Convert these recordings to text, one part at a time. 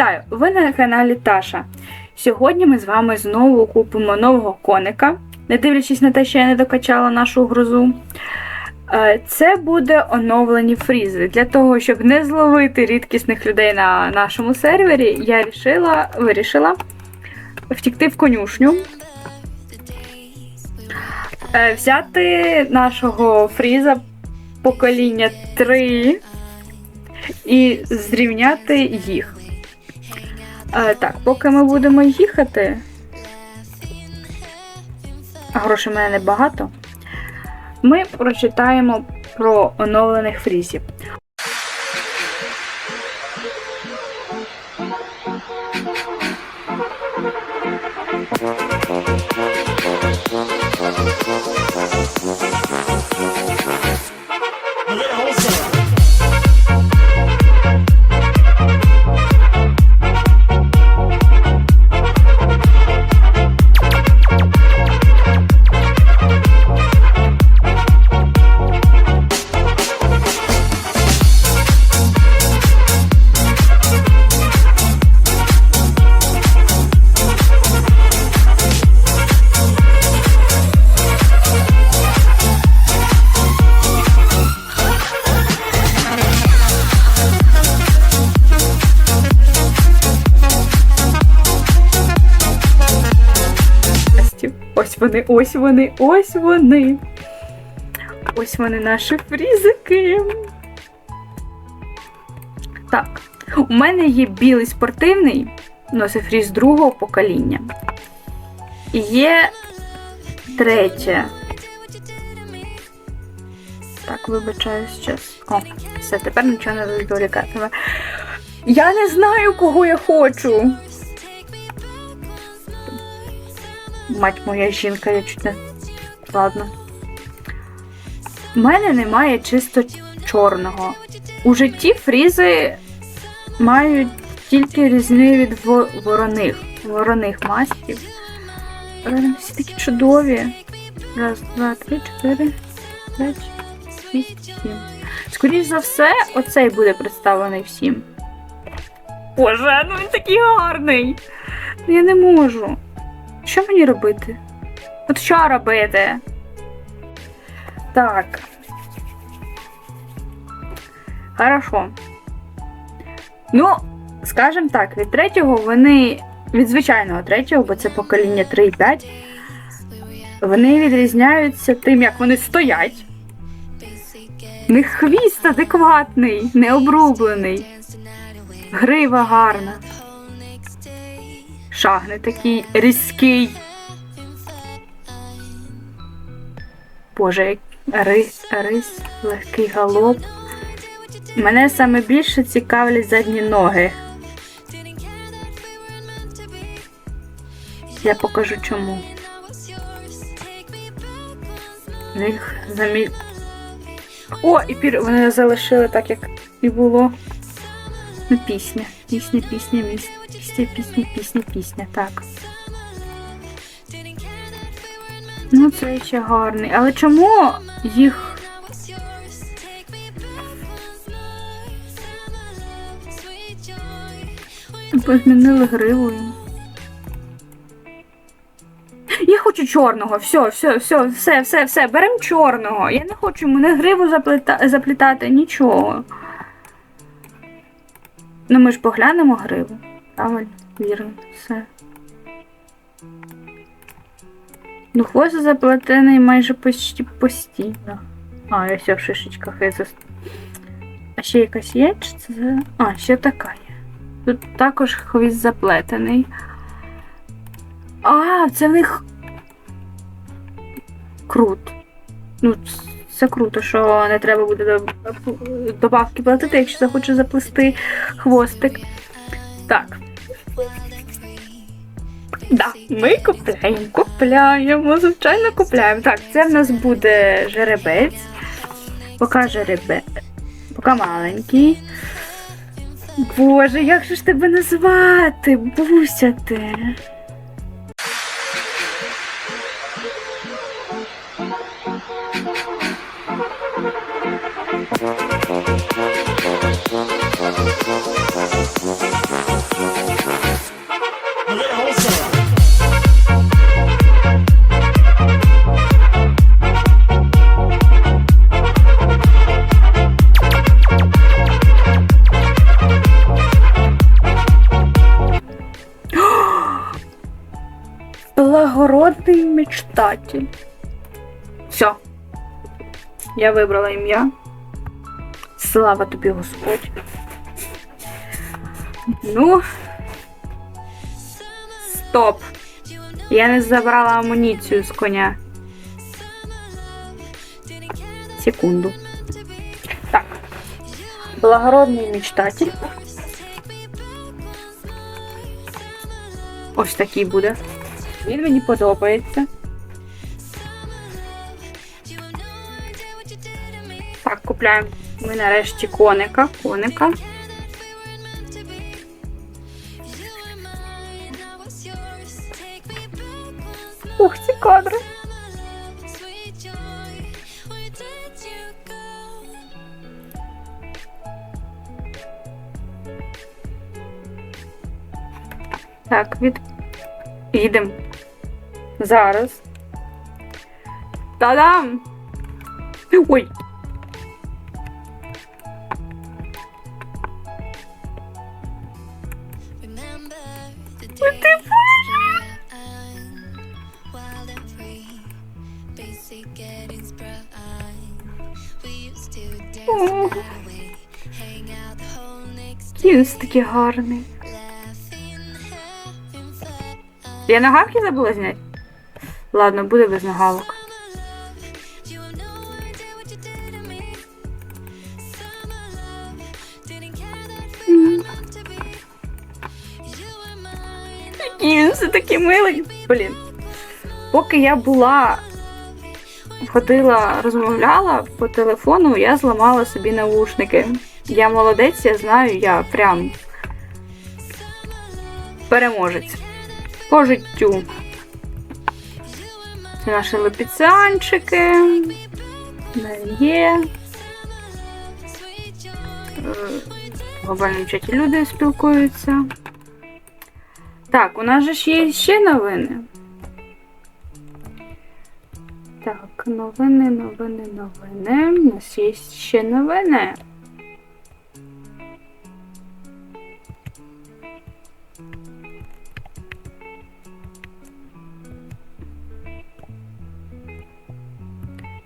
Вітаю! Ви на каналі Таша. Сьогодні ми з вами знову купимо нового коника, не дивлячись на те, що я не докачала нашу грозу. Е, Це буде оновлені фрізи. Для того, щоб не зловити рідкісних людей на нашому сервері, я рішила, вирішила втікти в конюшню. Е, Взяти нашого фріза покоління 3 і зрівняти їх. Е, так, поки ми будемо їхати. Грошей в мене небагато. Ми прочитаємо про оновлених фрізів. Ось вони, ось вони, ось вони. Ось вони наші фрізики. Так, у мене є білий спортивний, ну це фріз другого покоління. І є третє. Так, вибачаю зараз. О, все, тепер нічого не відволікатиме. Я не знаю, кого я хочу. Мать моя жінка, я чуть не. Ладно. У мене немає чисто чорного. У житті фрізи мають тільки різни від вороних. Вороних масків. Вони всі такі чудові. Раз, два, три, чотири, п'ять, шість, сім. Скоріш за все, оцей буде представлений всім. Боже, ну він такий гарний. Я не можу. Що мені робити? От що робити? Так. Хорошо. Ну, скажімо так, від третього вони. Від звичайного третього, бо це покоління 3 і 5. Вони відрізняються тим, як вони стоять. В них хвіст адекватний, не обрублений. Грива гарна. Шаг не такий різкий. Боже, як рис, рис, легкий галоп. Мене саме більше цікавлять задні ноги. Я покажу чому. В них замі... О, і пір... вони залишили так, як і було. Ну, пісня. Пісня, пісня, міс... пісня, пісня, пісня, пісня. Так. Ну, це ще гарний. Але чому їх. Позмінили гривою. Я хочу чорного. Все, все, все, все, все, все. Беремо чорного. Я не хочу мене гриву запліта... заплітати, нічого. Ну ми ж поглянемо гриву. Правильно, вірно, все. Ну, хвост заплетений майже почти постійно. А, я все в шишечках. Я зас... А ще якась є? Чи це? А, ще така є. Тут також хвіст заплетений. А, це в них крут. Ну, це круто, що не треба буде добавки платити, якщо захоче заплести хвостик. Так. Да, ми купляємо, купляємо, звичайно купляємо. Так, це в нас буде жеребець. Поки жеребець. Поки маленький. Боже, як же ж тебе назвати? Буся ти. Мечтатель. Все. Я вибрала ім'я. Слава тобі, Господь. Ну. Стоп. Я не забрала амуніцію з коня. Секунду. Так. Благородний мечтатель. Ось такий буде. Він мені подобається. Купляємо ми нарешті коника. Коника. Ух, ці кадри. Так, від... їдемо. Зараз. Та-дам! Ой! Такий гарний. Я нагавки забула зняти? Ладно, буде без нагалок. Який він все такий милий. Блін. Поки я була ходила, розмовляла по телефону, я зламала собі наушники. Я молодець, я знаю, я прям переможець по життю. Це наші лепіціанчики. Є. В глобальному чаті люди спілкуються. Так, у нас же ж є ще новини. Так, новини, новини, новини. У нас є ще новини.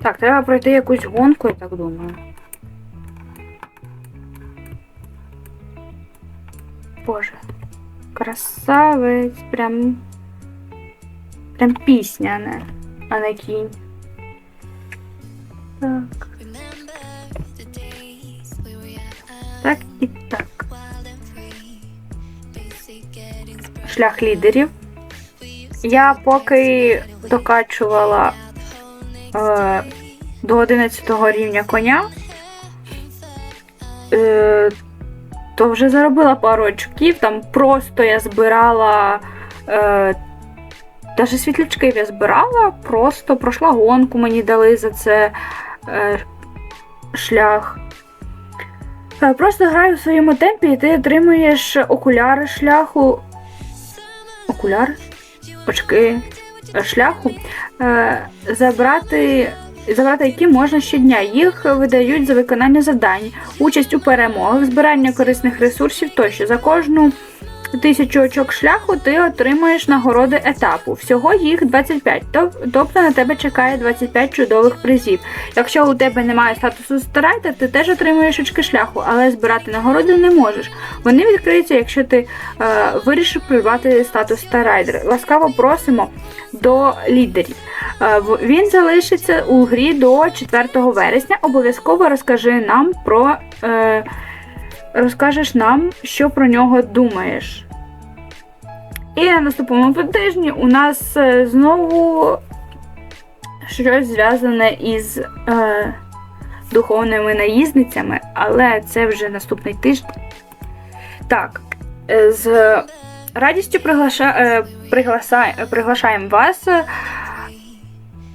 Так, треба пройти якусь гонку, я так думаю. Боже. Красавець, прям. Прям пісня, не, а не кінь. Так. Так і так. Шлях лідерів. Я поки докачувала е, до 11 рівня коня, е, то вже заробила пару очків. Там просто я збирала. Е, Даже світлячків я збирала, просто пройшла гонку, мені дали за це е, шлях. Е, Просто граю в своєму темпі і ти отримуєш окуляри шляху. Окуляри? Очки е, шляху. Е, забрати, забрати які можна щодня. Їх видають за виконання завдань, участь у перемогах, збирання корисних ресурсів тощо. За кожну тисячу очок шляху ти отримуєш нагороди етапу. Всього їх 25, тоб- тобто на тебе чекає 25 чудових призів. Якщо у тебе немає статусу старайтер, ти теж отримуєш очки шляху, але збирати нагороди не можеш. Вони відкриються, якщо ти е, вирішив придбати статус старайдер. Ласкаво просимо до лідерів. Е, він залишиться у грі до 4 вересня. Обов'язково розкажи нам про. Е, розкажеш нам, що про нього думаєш. І на наступному тижні у нас е, знову щось зв'язане із е, духовними наїзницями, але це вже наступний тиждень. Так, е, з радістю приглаша, е, пригласа, приглашаємо вас е,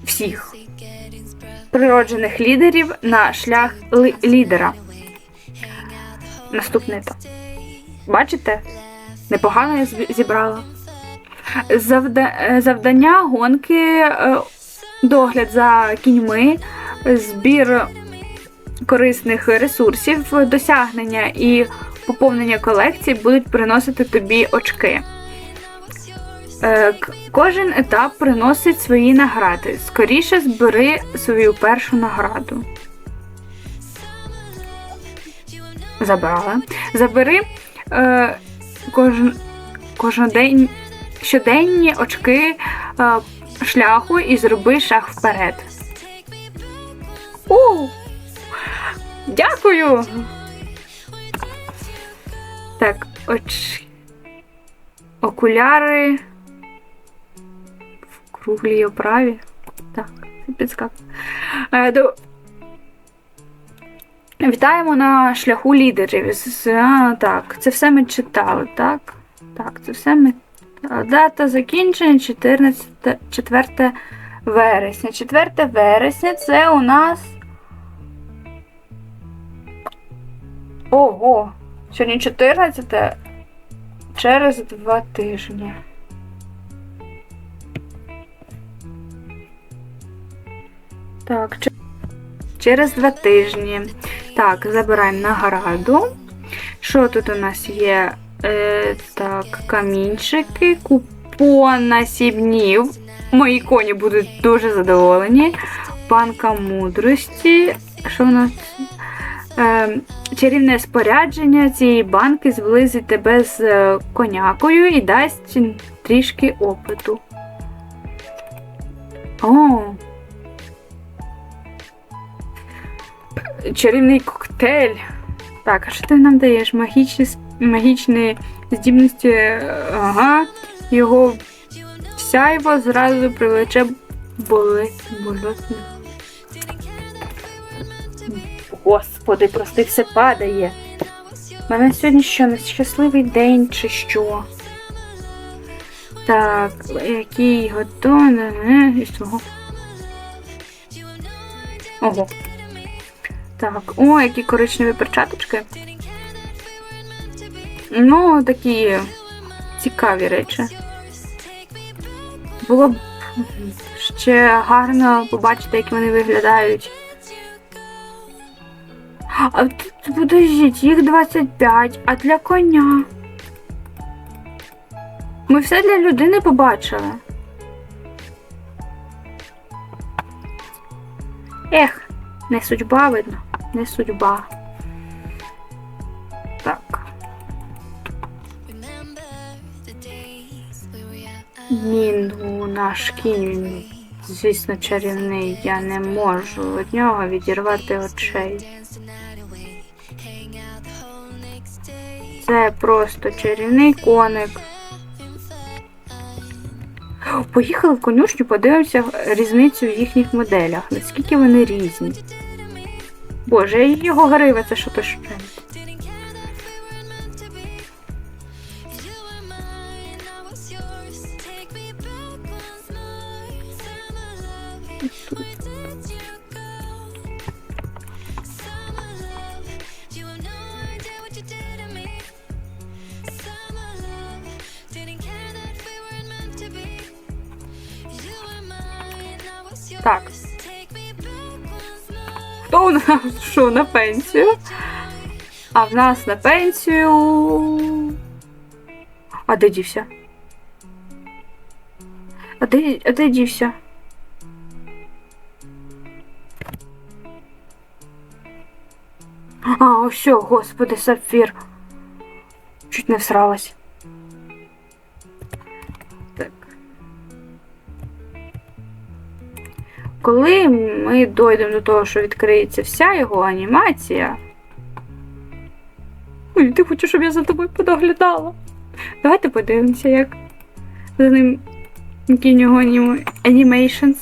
всіх природжених лідерів на шлях лідера. Наступний етап. Бачите? Непогано я зібрала. Завда... Завдання гонки, е, догляд за кіньми, збір корисних ресурсів, досягнення і поповнення колекції будуть приносити тобі очки. Е, кожен етап приносить свої награди. Скоріше збери свою першу награду. Забрала. Забери е, кожен, кожен день, щоденні очки е, шляху і зроби шаг вперед. У! Дякую! Так, оч... окуляри в круглій оправі. Так, підскак. Е, до... Вітаємо на шляху лідерів. Так, це все ми читали, так? Так, це все ми. Дата закінчення 14, 4 вересня. 4 вересня це у нас. Ого! Сьогодні 14 через два тижні. Так, через два тижні. Так, забираємо награду. Що тут у нас є? Е, так, камінчики, купон на 7 днів. Мої коні будуть дуже задоволені. Банка мудрості. Що у нас? Е, чарівне спорядження цієї банки зблизить тебе з е, конякою і дасть трішки опиту. О! Чарівний коктейль. Так, а що ти нам даєш? Магічні, магічні здібності. е, Ага. Його сяйво зразу привлече болотних. Господи, прости, все падає. У мене сьогодні що, нещасливий день чи що? Так, який готовий. Ого. Так, о, які коричневі перчаточки. Ну, такі цікаві речі. Було б ще гарно побачити, як вони виглядають. А тут, подождіть, їх 25, а для коня. Ми все для людини побачили. Ех, не судьба видно, не судьба. Так. Ні, ну наш кінь, звісно, чарівний. Я не можу від нього відірвати очей. Це просто чарівний коник. Поїхали в конюшню, подивимося різницю в їхніх моделях. Наскільки вони різні. Боже, і його грива, це що то ще. Так. Хто у нас що на пенсію? А в нас на пенсію. А де дівся? А де, а де дівся? А, ось господи, сапфір. Чуть не всралась. Коли ми дійдемо до того, що відкриється вся його анімація. Ой, ти хочеш, щоб я за тобою подоглядала? Давайте подивимося, як за ним які у нього аніме- анімейшнс.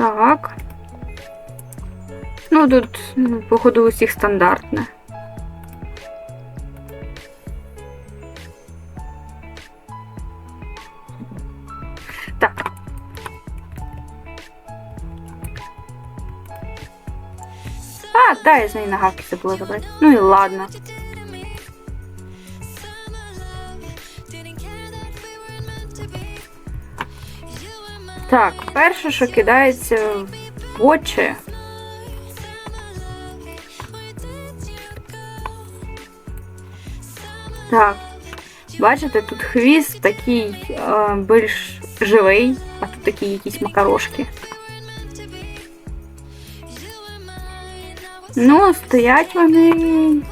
Так. Ну, тут, ну, походу, усіх стандартне. Так. А, да, я з неї нагавки забула забрати. Ну і ладно. Так, перше, що кидається в очі. Так. Бачите, тут хвіст такий е, більш живий, а тут такі якісь макарошки. Ну, стоять вони.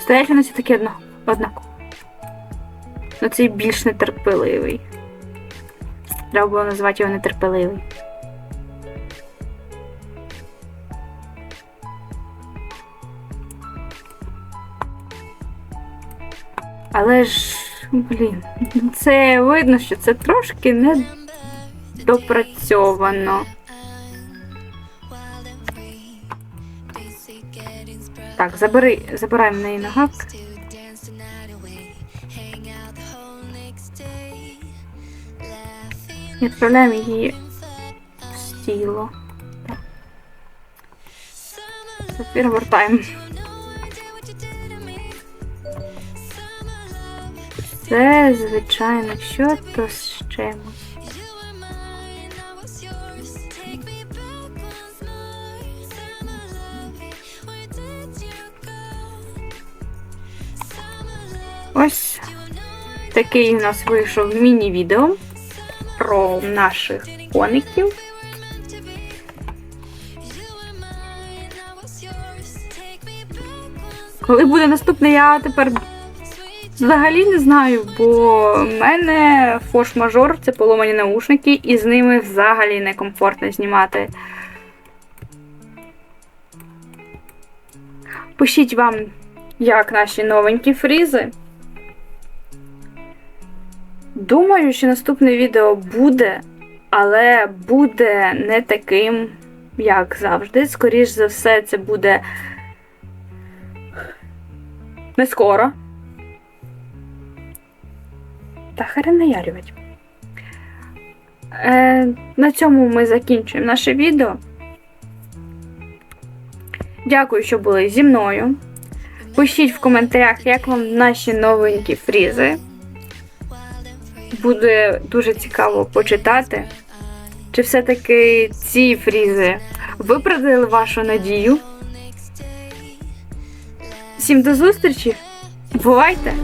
Стоять вони все таки одно, однаково. Ну цей більш нетерпеливий. Треба було назвати його нетерпеливий. Але ж, блін, це видно, що це трошки не допрацьовано. Так, забери, забирай в неї нагавки. І відправляємо її в стіло. Тепер вертаємо. Це, звичайно, що то з чимось. Ось такий у нас вийшов міні-відео про наших коників. Коли буде наступне, я тепер взагалі не знаю, бо в мене форш-мажор це поломані наушники, і з ними взагалі некомфортно знімати. Пишіть вам, як наші новенькі фрізи. Думаю, що наступне відео буде, але буде не таким, як завжди. Скоріш за все, це буде не скоро. Та хрен наярювать. Е, на цьому ми закінчуємо наше відео. Дякую, що були зі мною. Пишіть в коментарях, як вам наші новенькі фрізи буде дуже цікаво почитати, чи все-таки ці фрізи виправдали вашу надію. Всім до зустрічі! Бувайте!